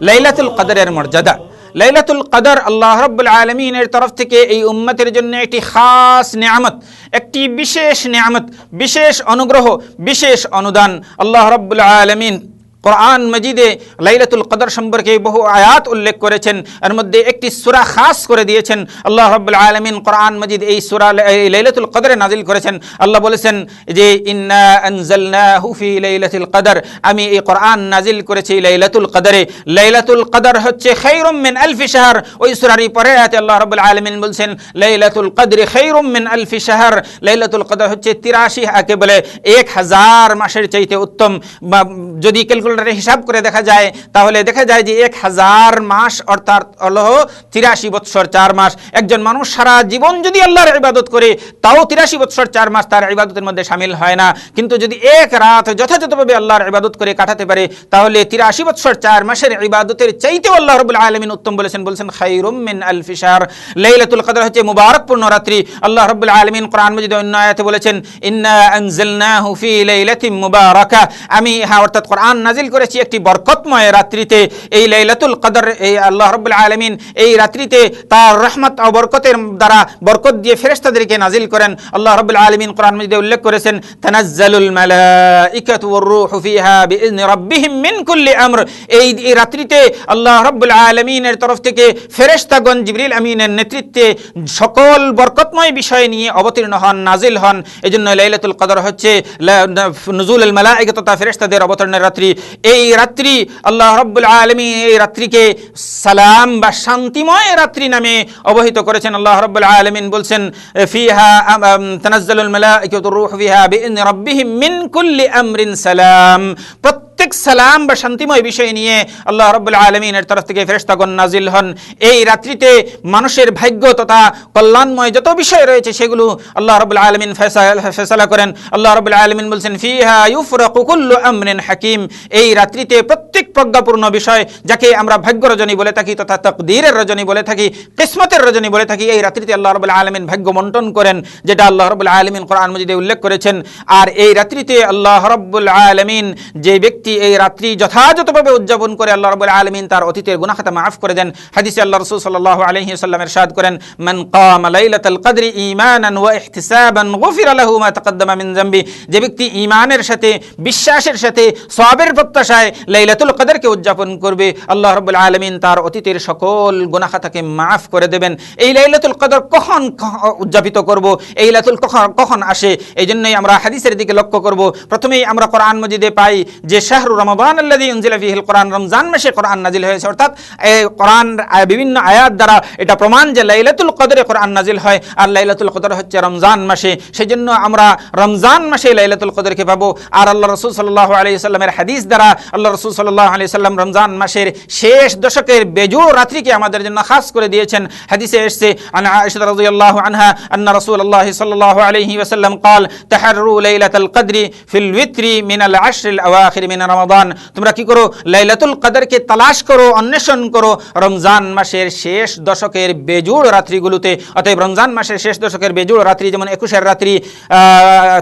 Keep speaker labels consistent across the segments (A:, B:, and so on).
A: লাইলাতুল কদরের মর্যাদা লাইলাতুল কদর আল্লাহ রব্বুল আলমিনের তরফ থেকে এই উম্মতের জন্য একটি খাস নিয়ামত একটি বিশেষ নিয়ামত বিশেষ অনুগ্রহ বিশেষ অনুদান আল্লাহ রব্বুল আলমিন কোরআন মজিদে লাইলাতুল কদর সম্পর্কে বহু আয়াত উল্লেখ করেছেন। এর মধ্যে একটি সুরা খাস করে দিয়েছেন। আল্লাহ রব্বুল আলমিন কোরআন মজিদ এই সুরা লাইলাতুল কদরে নাজিল করেছেন। আল্লাহ বলেছেন যে, ইন্না আনজালনাহু ফি লাইলাতুল কদর। আমি এই কোরআন নাজিল করেছি লাইলাতুল কদরে। লাইলাতুল কদর হচ্ছে খায়রুম মিন আলফি শাহর। ওই সূরারই পরে আয়াতে আল্লাহ রাব্বুল আলামিন বলছেন, লাইলাতুল কদরি খায়রুম মিন আলফি শাহর। লাইলাতুল কদর হচ্ছে 83 একে বলে 1000 মাসের চাইতে উত্তম। যদি ক্যালকুলেটরে হিসাব করে দেখা যায়, তাহলে দেখা যায় যে 1000 মাস, অর্থাৎ হলো 83 বৎসর 4 মাস। একজন মানুষ সারা জীবন যদি আল্লাহর ইবাদত করে, তাও 83 বৎসর 4 মাস তার ইবাদতের মধ্যে শামিল হয় না। কিন্তু যদি এক রাত যথাযথভাবে আল্লাহর ইবাদত করে কাটাতে পারে, তাহলে 83 বৎসর 4 মাসের ইবাদতের চাইতেও আল্লাহ রাব্বুল আলামিন উত্তম বলেছেন বলেছেন, খায়রুম মিন আলফি শাহর। লাইলাতুল কদর হচ্ছে মুবারকপূর্ণ রাত্রি। আল্লাহ রাব্বুল আলামিন কোরআন মাজিদে অন্য আয়াতে বলেছেন, ইন্না আনজালনাহু ফি লাইলাতিন মুবারাকা। আমি হ্যাঁ অর্থাৎ কোরআন নাজিল করেছি একটি বরকতময় রাত্রিতে, এই লাইলাতুল কদর, এই আল্লাহ রাব্বুল আলামিন এই রাত্রিতে তার রহমত ও বরকতের দ্বারা বরকত দিয়ে ফেরেশতাদেরকে নাজিল করেন। আল্লাহ রাব্বুল আলামিন কোরআন মাজিদে উল্লেখ করেছেন, তানাজ্জালুল মালাইকাতু ওয়ার ফিহা বিইذن রাব্বিহিম মিন কুল্লি আমর। এই এই রাত্রিতে আল্লাহ রাব্বুল আলামিনের তরফ থেকে ফেরেশতাগণ জিবরিল আমিনের নেতৃত্বে সকল বরকতময় বিষয় নিয়ে অবতীর্ণ হন, নাজিল হন। এজন্য লাইলাতুল কদর হচ্ছে নজুলুল মালাইকা তথা ফেরেশতাদের অবতরণের রাত্রি। এই রাত্রি, আল্লাহ রব্বুল আলমী এই রাত্রিকে সালাম বা শান্তিময় রাত্রি নামে অবহিত করেছেন। আল্লাহ রব্বুল আলমিন বলছেন, ফিহা তানাজ্জালুল মালাইকাতু রূহ ফিহা বিইذن রাব্বিহিম মিন কুল্লি আমরিন সালাম। প্রত্যেক সালাম বা শান্তিময় বিষয় নিয়ে আল্লাহ রব্বুল আলমিনের তরফ থেকে ফেরেস্তাগণ নাজিল হন। এই রাত্রিতে মানুষের ভাগ্য তথা কল্যাণময় যত বিষয় রয়েছে সেগুলো আল্লাহ রব্বুল আলমিন ফেসলা করেন। আল্লাহ রব্বুল আলমিন বলছেন, ফিহা ইউফরাকু কুল্লু আমরিন হাকিম। এই রাত্রিতে প্রত্যেক প্রজ্ঞাপূর্ণ বিষয় যাকে আমরা ভাগ্য রজনী বলে থাকি তথা তকদীরের রজনী বলে থাকি, কিসমতের রজনী বলে থাকি, এই রাত্রিতে আল্লাহ রব্বুল আলমিন ভাগ্য বন্টন করেন, যেটা আল্লাহ রব্বুল আলমিন কোরআন মজিদে উল্লেখ করেছেন। আর এই রাত্রিতে আল্লাহ রব্বুল আলমিন যে ব্যক্তি এই রাত্রি যথাযথভাবে উদযাপন করে আল্লাহ রব্বুল আলমিন তার অতীতের গুনাহ খাতা মাফ করে দেন। হাদিসে আল্লাহ রসুল সাল্লাল্লাহু আলাইহি ওয়াসাল্লাম ইরশাদ করেন, মান কাম লাইলাতাল কদরি ঈমানান ওয়া ইহতিসাবান গুফিরা লাহু মা তাকদ্দামা মিন যে ব্যক্তি ঈমানের সাথে, বিশ্বাসের সাথে, সওয়াবের প্রত্যাশায় লাইলাতুল কদরকে উদযাপন করবে, আল্লাহ রব্বুল আলমিন তার অতীতের সকল গুনাহ খাতাকে মাফ করে দেবেন। এই লাইলাতুল কদর কখন উদযাপিত করব? এই লাইলাতুল কখন কখন আসে? এই জন্যই আমরা হাদিসের দিকে লক্ষ্য করব। প্রথমেই আমরা কোরআন মজিদে পাই যে শাহরু রমাবান আল্লাযী উনজিলা ফীহিল কোরআন রমজান মাসে কোরআন নাজিল হয়েছে অর্থাৎ এই কোরআন আহ, বিভিন্ন আয়াত দ্বারা এটা প্রমাণ যে লাইলাতুল কদরে কোরআন নাজিল হয় আর লাইলাতুল কদর হচ্ছে রমজান মাসে সেজন্য আমরা রমজান মাসে লাইলাতুল কদরকে পাবো আর আল্লাহ রসুল সাল্লাল্লাহু আলাইহি সাল্লামের হাদিস দ্বারা আল্লাহ রসুল সাল্লাল্লাহু আলাইহি সাল্লাম রমজান মাসের শেষ দশকের বেজোড় রাত্রিকে আমাদের জন্য খাস করে দিয়েছেন হাদিসে এসেছে আন আয়েশা রাদিয়াল্লাহু আনহা আন্না রাসূলুল্লাহ সাল্লাল্লাহু আলাইহি ওয়াসাল্লাম قال تحروا ليلة القدر في الوتر من العشر الأواخر من রমাদান তোমরা কি করো? লাইলাতুল কাদেরকে তালাশ করো, অন্বেষণ করো। রমজান মাসের শেষ দশকের বেজুড় রাত্রিগুলোতে, অতএব রমজান মাসের শেষ দশকের বেজুড় রাত্রি যেমন একুশের রাত্রি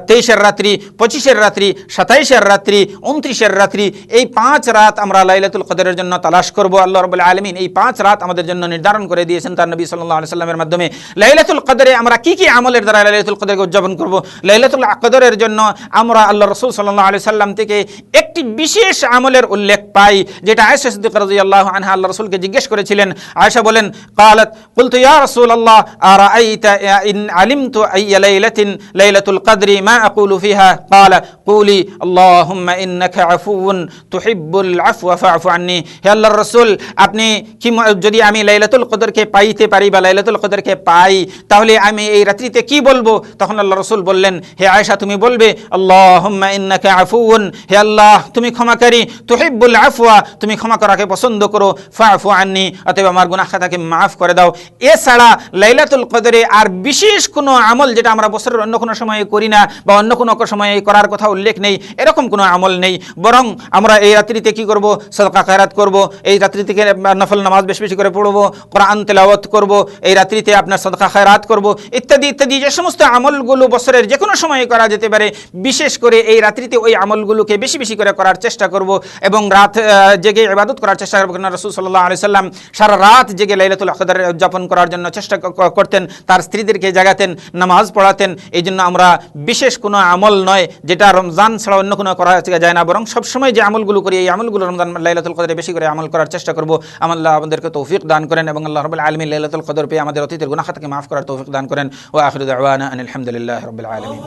A: তেইশের রাত্রি, পঁচিশের রাত্রি, সাতাইশের রাত্রি, উনত্রিশের রাত্রি, এই পাঁচ রাত আমরা লাইলাতুল কদরের জন্য তালাশ করব। আল্লাহ রবুল্লা আলমিন এই পাঁচ রাত আমাদের জন্য নির্ধারণ করে দিয়েছেন তার নবী সাল্লাহ সাল্লামের মাধ্যমে। লাইলাতুল কদরে আমরা কি কি আমলের দ্বারা লাইলাতুল কদরকে উদযাপন করব? লাইলাতুল কদরের জন্য আমরা আল্লাহ রসুল সাল্লাহ আলি সাল্লাম থেকে একটি বিশেষ আমলের উল্লেখ পাই যেটা আয়েশা সিদ্দিক রাদিয়াল্লাহু আনহা আল্লাহ রাসূলকে জিজ্ঞেস করেছিলেন আয়েশা বলেন قالت قلت يا رسول الله أرأيت إن علمت أي ليلة ليلة القدر ما أقول فيها قال قولي اللهم إنك عفو تحب العفو فاعف عني হে আল্লাহর রাসূল আপনি কি ম- যদি আমি লাইলাতুল কদরকে পাইতে পারি বা লাইলাতুল কদরকে পাই তাহলে আমি এই রাত্রিতে কি বলবো তখন আল্লাহ রসুল বললেন হে আয়েশা তুমি বলবে আল্লাহুম্মা ইন্নাকা আফুউন হে আল্লাহ তুমি তুমি ক্ষমাকারী তুহিব্বুল আফওয়া, তুমি ক্ষমা করাকে পছন্দ করো ফাফু আননি, অতএব আমার গুনাহ খাতাকে মাফ করে দাও। এছাড়া লাইলাতুল কদরে আর বিশেষ কোনো আমল যেটা আমরা বছরের অন্য কোনো সময়ে করি না বা অন্য কোনো সময়ে করার কথা উল্লেখ নেই, এরকম কোনো আমল নেই। বরং আমরা এই রাত্রিতে কি করব? সদকা খায়রাত করব, এই রাত্রি থেকে নফল নামাজ বেশি বেশি করে পড়ব, কোরআন তেলাওয়াত করব, এই রাত্রিতে আপনার সদকা খায়রাত করব, ইত্যাদি ইত্যাদি, যে সমস্ত আমলগুলো বছরের যে কোনো সময়ে করা যেতে পারে, বিশেষ করে এই রাত্রিতে ওই আমলগুলোকে বেশি বেশি করে করার চেষ্টা করব এবং রাত জেগে ইবাদত করার চেষ্টা করব। কেন রসুল সাল্লাহ আলি সাল্লাম সারা রাত জেগে লাইলাতুল কদর উদযাপন করার জন্য চেষ্টা করতেন, তার স্ত্রীদেরকে জাগাতেন, নামাজ পড়াতেন। এই জন্য আমরা বিশেষ কোনো আমল নয় যেটা রমজান ছাড়া অন্য কোনো করা যায় না। বরং সবসময় যে আমলগুলো করি, এই আমলগুলো রমজান লাইলাতুল কদরে বেশি করে আমল করার চেষ্টা করব। আল্লাহ আমাদেরকে তৌফিক দান করেন এবং আল্লাহ রবুল আলমী লাইলাতুল কদর পেয়ে আমাদের অতীতের গুনাখাতাকে মাফ করার তৌফিক দান করেন। ও আখির দাওয়ানা আনিল হামদুলিল্লাহ রবিল আলমী